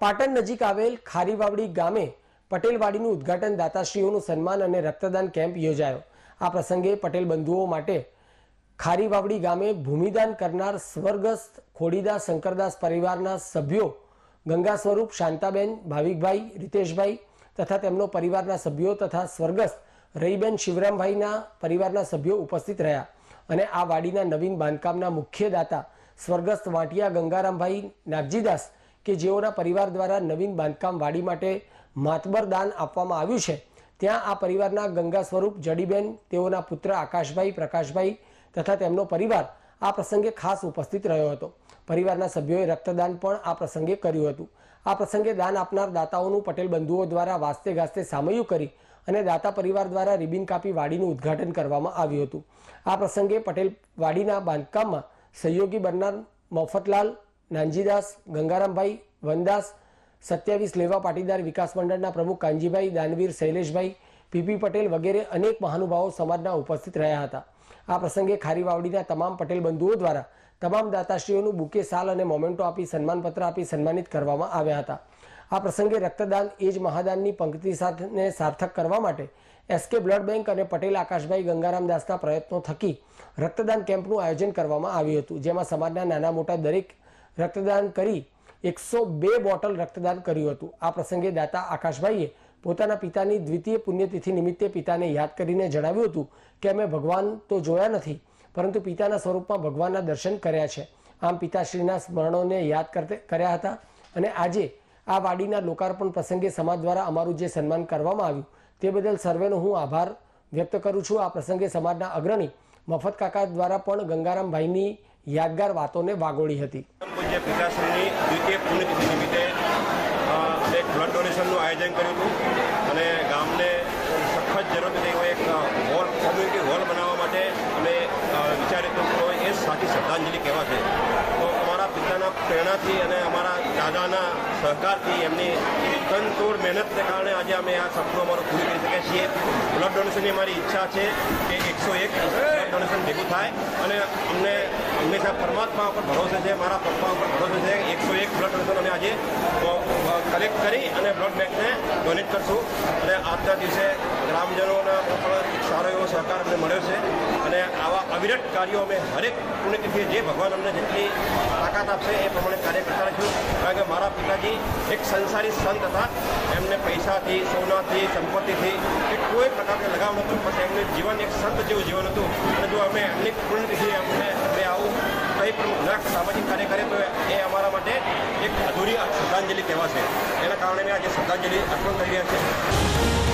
પાટણ નજીક આવેલ ખારીવાવડી ગામે પટેલવાડીનું ઉદ્ઘાટન દાતાશ્રીઓનું સન્માન અને રક્તદાન કેમ્પ યોજાયો. આ પ્રસંગે પટેલ બંધુઓ માટે ખારીવાવડી ગામે ભૂમિદાન કરનાર સ્વર્ગસ્થ ખોડીદાસ શંકરદાસ પરિવારના સભ્યો ગંગા સ્વરૂપ, શાંતાબેન, ભાવિકભાઈ, રીતેશભાઈ તથા તેમનો પરિવારના સભ્યો તથા સ્વર્ગસ્થ રહીબેન શિવરામભાઈના પરિવારના સભ્યો ઉપસ્થિત રહ્યા અને આ વાડીના નવીન બાંધકામના મુખ્ય દાતા સ્વર્ગસ્થ વાંટિયા ગંગારામભાઈ નાગજીદાસ કે જેઓના પરિવાર દ્વારા નવીન બાંધકામ વાડી માટે માતબર દાન આપવામાં આવ્યું છે. ત્યાં આ પરિવારના ગંગા સ્વરૂપ જડીબેન, તેઓના પુત્ર આકાશભાઈ, પ્રકાશભાઈ તથા તેમનો પરિવાર આ પ્રસંગે ખાસ ઉપસ્થિત રહ્યો હતો. પરિવારના સભ્યોએ રક્તદાન પણ આ પ્રસંગે કર્યું હતું. આ પ્રસંગે દાન આપનાર દાતાઓનું પટેલ બંધુઓ દ્વારા વાસ્તે ગાસ્તે સામયું કરી અને દાતા પરિવાર દ્વારા રિબિન કાપી વાડીનું ઉદ્ઘાટન કરવામાં આવ્યું હતું. આ પ્રસંગે પટેલ વાડીના બાંધકામમાં સહયોગી બનનાર મફતલાલ નાનજીદાસ, ગંગારામભાઈ વનદાસ, સત્યાવીસ લેવા પાટીદાર વિકાસ મંડળના પ્રમુખ કાનજીભાઈ, દાનવીર શૈલેષભાઈ, પીપી પટેલ વગેરે અનેક મહાનુભાવો સમાજના ઉપસ્થિત રહ્યા હતા. આ પ્રસંગે ખારીવાવડીના તમામ પટેલ બંધુઓ દ્વારા તમામ દાતાશ્રીઓનું બુકે સાલ અને મોમેન્ટો આપી સન્માનપત્ર આપી સન્માનિત કરવામાં આવ્યા હતા. આ પ્રસંગે રક્તદાન એ જ મહાદાનની પંક્તિ સાથેને સાર્થક કરવા માટે એસકે બ્લડ બેંક અને પટેલ આકાશભાઈ ગંગારામ દાસના પ્રયત્નો થકી રક્તદાન કેમ્પનું આયોજન કરવામાં આવ્યું હતું, જેમાં સમાજના નાના મોટા દરેક રક્તદાન કરી એકસો બે બોટલ રક્તદાન કર્યું હતું. આ પ્રસંગે દાતા આકાશભાઈએ પોતાના પિતાની દ્વિતીય પુણ્યતિથિ નિમિત્તે પિતાને યાદ કરીને જણાવ્યું હતું કે અમે ભગવાન તો જોયા નથી, પરંતુ પિતાના સ્વરૂપમાં ભગવાનના દર્શન કર્યા છે. આમ પિતાશ્રીના સ્મરણોને યાદ કર્યા હતા અને આજે આ વાડીના લોકાર્પણ પ્રસંગે સમાજ દ્વારા અમારું જે સન્માન કરવામાં આવ્યું તે બદલ સર્વેનો હું આભાર વ્યક્ત કરું છું. આ પ્રસંગે સમાજના અગ્રણી મફત કાકા દ્વારા પણ ગંગારામભાઈની યાદગાર વાતોને વાગોળી હતી. પૂજ્ય પિતાશ્રીની દ્વિતીય પુણ્યતિથિ નિમિત્તે એક બ્લડ ડોનેશનનું આયોજન કર્યું હતું. અને ગામને સખત જરૂર હતી. એવો એક હોલ કોમ્યુનિટી હોલ બનાવવા માટે અમે વિચાર્યું હતું એ સાચી શ્રદ્ધાંજલિ કહેવાશે તો અમારા પિતાના પ્રેરણાથી અને અમારા દાદાના સહકારથી એમની તનતોડ મહેનતને કારણે આજે અમે આ સપનું અમારું પૂરું કરી શકીએ છીએ. બ્લડ ડોનેશનની અમારી ઈચ્છા છે કે એકસો એક ડોનેશન ભેગું થાય. અને અમને હંમેશા પરમાત્મા ઉપર ભરોસો છે. મારા પપ્પા ઉપર ભરોસો છે એકસો એક બ્લડ ડોનેશન અમે આજે કલેક્ટ કરી અને બ્લડ બેંકને ડોનેટ કરશું. અને આજના દિવસે ગ્રામજનોના પણ સારો એવો સહકાર અમને મળ્યો છે. અને આવા અવિરત કાર્યો અમે હરેક પુણ્યતિથિએ જે ભગવાન અમને જેટલી તાકાત આપશે એ પ્રમાણે કાર્ય કરતા રહીશું. કારણ કે મારા પિતાજી એક સંસારી સંત હતા. એમને પૈસાથી, સોનાથી, સંપત્તિથી કે કોઈ પ્રકારનો લગાવ નહોતો, પણ એમનું જીવન એક સંત જેવું જીવન હતું. અને જો અમે એમની પુણ્યતિથિએ અમને અમે આવું કંઈ પણ સામાજિક કાર્ય કરીએ તો એક અધૂરી શ્રદ્ધાંજલિ કહેવાશે. એના કારણે આજે શ્રદ્ધાંજલિ અર્પણ કરી રહ્યા છીએ.